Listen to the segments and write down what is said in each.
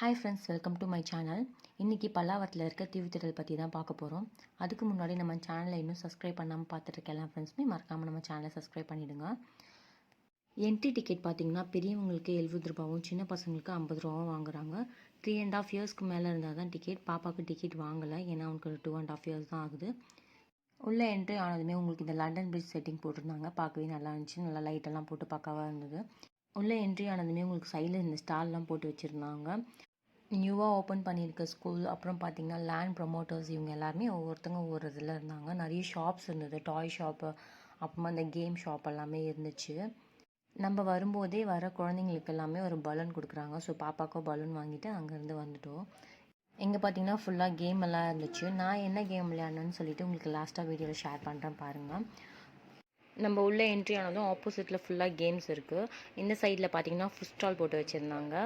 Hi friends welcome to my channel இன்றைக்கி பல்லாவரத்தில் இருக்க தீவுத்திடல் பற்றி தான் பார்க்க போகிறோம் அதுக்கு முன்னாடி நம்ம சேனலை இன்னும் சப்ஸ்கிரைப் பண்ணாமல் பார்த்துட்டு எல்லாம் எல்லா ஃப்ரெண்ட்ஸுமே மறக்காமல் நம்ம சேனலை சப்ஸ்கிரைப் பண்ணிவிடுங்க என்ட்ரி டிக்கெட் பார்த்தீங்கன்னா பெரியவங்களுக்கு எழுபது ரூபாவும் சின்ன பசங்களுக்கு ஐம்பது ரூபாவும் வாங்குறாங்க. த்ரீ அண்ட் ஆஃப் இயர்ஸ்க்கு மேலே இருந்தால் தான் டிக்கெட் பாப்பாவுக்கு டிக்கெட் வாங்கலை ஏன்னா அவனுக்கு டூ அண்ட் ஆஃப் இயர்ஸ் தான் ஆகுது. உள்ளே என்ட்ரி ஆனதுமே உங்களுக்கு இந்த லண்டன் பிரிட்ஜ் செட்டிங் போட்டிருந்தாங்க. பார்க்கவே நல்லா இருந்துச்சு. நல்லா லைட்டெல்லாம் போட்டு பார்க்கவா இருந்தது. உள்ளே என்ட்ரி ஆனதுமே உங்களுக்கு சைடில் இந்த ஸ்டால்லாம் போட்டு வச்சுருந்தாங்க. நியூவாக ஓப்பன் பண்ணியிருக்க ஸ்கூல் அப்புறம் பார்த்தீங்கன்னா லேண்ட் ப்ரொமோட்டர்ஸ் இவங்க எல்லாருமே ஒவ்வொருத்தங்க ஒவ்வொரு இதில் இருந்தாங்க. நிறைய ஷாப்ஸ் இருந்தது. டாய் ஷாப்பு அப்புறமா இந்த கேம் ஷாப் எல்லாமே இருந்துச்சு. நம்ம வரும்போதே வர குழந்தைங்களுக்கு எல்லாமே ஒரு பலூன் கொடுக்குறாங்க. ஸோ பாப்பாக்கோ பலூன் வாங்கிட்டு அங்கேருந்து வந்துட்டோம். இங்கே பார்த்தீங்கன்னா ஃபுல்லாக கேம் எல்லாம் இருந்துச்சு. நான் என்ன கேம் விளையாடணும்னு சொல்லிட்டு உங்களுக்கு லாஸ்ட்டாக வீடியோவில் ஷேர் பண்ணுறேன் பாருங்கள் நம்ம உள்ளே என்ட்ரி ஆனதும் ஆப்போசிட்டில் ஃபுல்லாக கேம்ஸ் இருக்குது இந்த சைடில் பார்த்தீங்கன்னா ஃபுட் ஸ்டால் போட்டு வச்சுருந்தாங்க.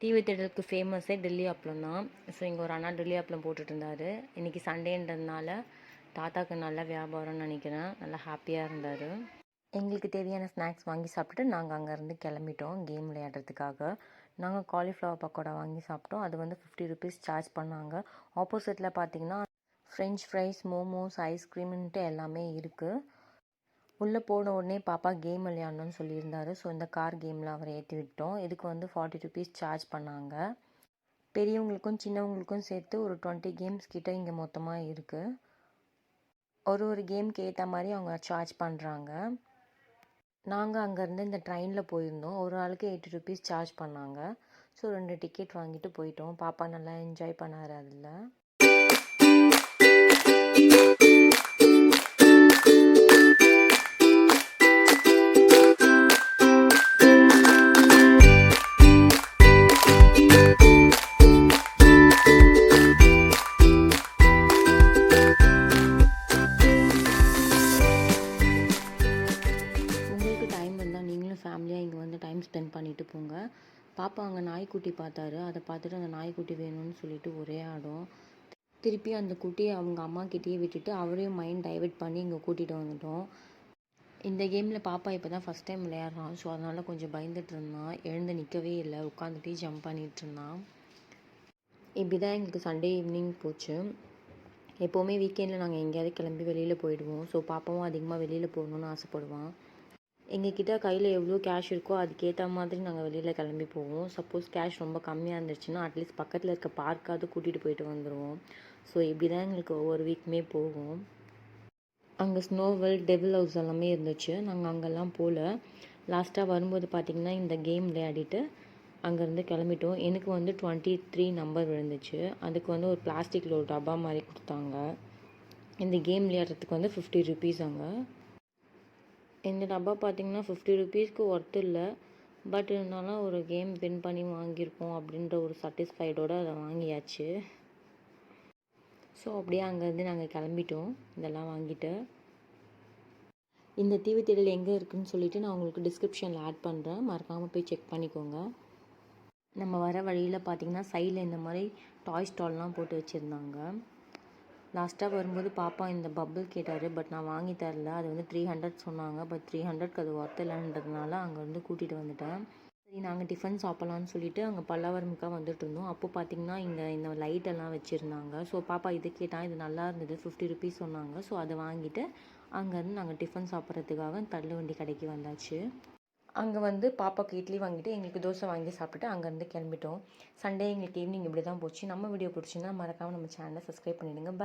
டிவி தேட்டருக்கு ஃபேமஸே டெல்லி அப்பளம் தான். ஸோ இங்கே ஒரு அண்ணா டெல்லி அப்பளம் போட்டுட்டு இருந்தார் இன்றைக்கி சண்டேன்றதுனால தாத்தாக்கு நல்ல வியாபாரம்னு நினைக்கிறேன். நல்லா ஹாப்பியாக இருந்தார். எங்களுக்கு தேவையான ஸ்நாக்ஸ் வாங்கி சாப்பிட்டு நாங்கள் அங்கேருந்து கிளம்பிட்டோம் கேம் விளையாடுறதுக்காக. நாங்கள் காலிஃப்ளவர் பக்கோடா வாங்கி சாப்பிட்டோம். அது வந்து ஃபிஃப்டி ருபீஸ் சார்ஜ் பண்ணாங்க. ஆப்போசிட்டில் பார்த்தீங்கன்னா ஃப்ரெஞ்ச் ஃப்ரைஸ் மோமோஸ் ஐஸ்கிரீம்ன்ட்டு எல்லாமே இருக்குது உள்ளே போன உடனே பாப்பா கேம் விளையாடணும்னு சொல்லியிருந்தாரு. ஸோ இந்த கார் கேமில் அவரை ஏற்றி விட்டோம். இதுக்கு வந்து ஃபார்ட்டி ருபீஸ் சார்ஜ் பண்ணாங்க. பெரியவங்களுக்கும் சின்னவங்களுக்கும் சேர்த்து ஒரு டுவெண்ட்டி கேம்ஸ் கிட்டே இங்கே மொத்தமாக இருக்குது ஒரு ஒரு கேம்க்கு ஏற்ற மாதிரி அவங்க சார்ஜ் பண்ணுறாங்க நாங்கள் அங்கேருந்து இந்த ட்ரெயினில் போயிருந்தோம். ஒரு ஆளுக்கு எயிட்டி ருபீஸ் சார்ஜ் பண்ணாங்க. ஸோ ரெண்டு டிக்கெட் வாங்கிட்டு போயிட்டோம். பாப்பா நல்லா என்ஜாய் பண்ணார் அதில். ஃபேமிலியாக இங்கே வந்து டைம் ஸ்பெண்ட் பண்ணிட்டு போங்க. பாப்பா அங்கே நாய்க்குட்டி பார்த்தாரு. அதை பார்த்துட்டு அந்த நாய்க்குட்டி வேணும்னு சொல்லிட்டு ஒரே ஆடும் திருப்பி அந்த குட்டியை அவங்க அம்மா கிட்டேயே விட்டுட்டு அவரையும் மைண்ட் டைவெர்ட் பண்ணி இங்கே கூட்டிகிட்டு வந்துட்டோம். இந்த கேமில் பாப்பா இப்போ தான் ஃபஸ்ட் டைம் விளையாடுறான். ஸோ அதனால் கொஞ்சம் பயந்துட்டு இருந்தான். எழுந்து நிற்கவே இல்லை. உட்காந்துட்டே ஜம்ப் பண்ணிகிட்டு இருந்தான். இப்படி தான் எங்களுக்கு சண்டே ஈவினிங் போச்சு. எப்போவுமே வீக்கெண்டில் நாங்கள் எங்கேயாவது கிளம்பி வெளியில் போயிடுவோம். ஸோ பாப்பாவும் அதிகமாக வெளியில் போகணுன்னு ஆசைப்படுவான். எங்ககிட்ட கையில் எவ்வளோ கேஷ் இருக்கோ அதுக்கேற்ற மாதிரி நாங்கள் வெளியில் கிளம்பி போவோம். சப்போஸ் கேஷ் ரொம்ப கம்மியாக இருந்துச்சுன்னா அட்லீஸ்ட் பக்கத்தில் இருக்க பார்க்காவது கூட்டிகிட்டு போயிட்டு வந்துடுவோம் ஸோ இப்படி தான் எங்களுக்கு ஒவ்வொரு வீக்குமே போகும். அங்கே ஸ்னோவெல் டெவில் ஹவுஸ் எல்லாமே இருந்துச்சு. நாங்கள் அங்கெல்லாம் போகல லாஸ்ட்டாக வரும்போது பார்த்திங்கன்னா இந்த கேம் விளையாடிட்டு அங்கேருந்து கிளம்பிட்டோம். எனக்கு வந்து டுவெண்ட்டி த்ரீ நம்பர் விழுந்துச்சு. அதுக்கு வந்து ஒரு பிளாஸ்டிக்கில் ஒரு டப்பா மாதிரி கொடுத்தாங்க. இந்த கேம் விளையாடுறதுக்கு வந்து ஃபிஃப்டி ருபீஸ் அங்கே. இந்த டப்பா பார்த்தீங்கன்னா ஃபிஃப்டி ருபீஸ்க்கு ஒர்த்து இல்லை. பட் இருந்தாலும் ஒரு கேம் வின் பண்ணி வாங்கியிருக்கோம் அப்படின்ற ஒரு சாட்டிஸ்ஃபைடோடு அதை வாங்கியாச்சு. ஸோ அப்படியே அங்கேருந்து நாங்கள் கிளம்பிட்டோம். இதெல்லாம் வாங்கிட்டு. இந்த தீவுத்திடல் எங்கே இருக்குதுன்னு சொல்லிவிட்டு நான் உங்களுக்கு டிஸ்கிரிப்ஷனில் ஆட் பண்ணுறேன் மறக்காமல் போய் செக் பண்ணிக்கோங்க. நம்ம வர வழியில் பார்த்திங்கன்னா சைடில் இந்த மாதிரி டாய் ஸ்டால்லாம் போட்டு வச்சுருந்தாங்க. லாஸ்ட்டாக வரும்போது பாப்பா இந்த பப்பிள் கேட்டார் பட் நான் வாங்கி தரல. அது வந்து த்ரீ ஹண்ட்ரட் சொன்னாங்க பட் த்ரீ ஹண்ட்ரட்க்கு அது ஒர்த் இல்லைன்றதுனால அங்கேருந்து கூட்டிகிட்டு வந்துட்டேன். சரி நாங்கள் டிஃபன் சாப்பிட்லான்னு சொல்லிட்டு அங்கே பல்லாவரமுக்காக வந்துட்டு இருந்தோம். அப்போ பார்த்தீங்கன்னா இங்கே இந்த லைட்டெல்லாம் வச்சுருந்தாங்க. ஸோ பாப்பா இது கேட்டால் இது நல்லா இருந்தது ஃபிஃப்டி ருபீஸ் சொன்னாங்க. ஸோ அதை வாங்கிட்டு அங்கேருந்து நாங்கள் டிஃபன் சாப்பிட்றதுக்காக தள்ளு வண்டி கடைக்கு வந்தாச்சு. அங்கே வந்து பாப்பாக்கு இட்லி வாங்கிட்டு எங்களுக்கு தோசை வாங்கி சாப்பிட்டுட்டு அங்கேருந்து கிளம்பிட்டோம். சண்டே எங்களுக்கு ஈவினிங் இப்படி தான் போச்சு. நம்ம வீடியோ பிடிச்சிங்கன்னா மறக்காமல் நம்ம சேனலை சப்ஸ்கிரைப் பண்ணிவிடுங்க பாய்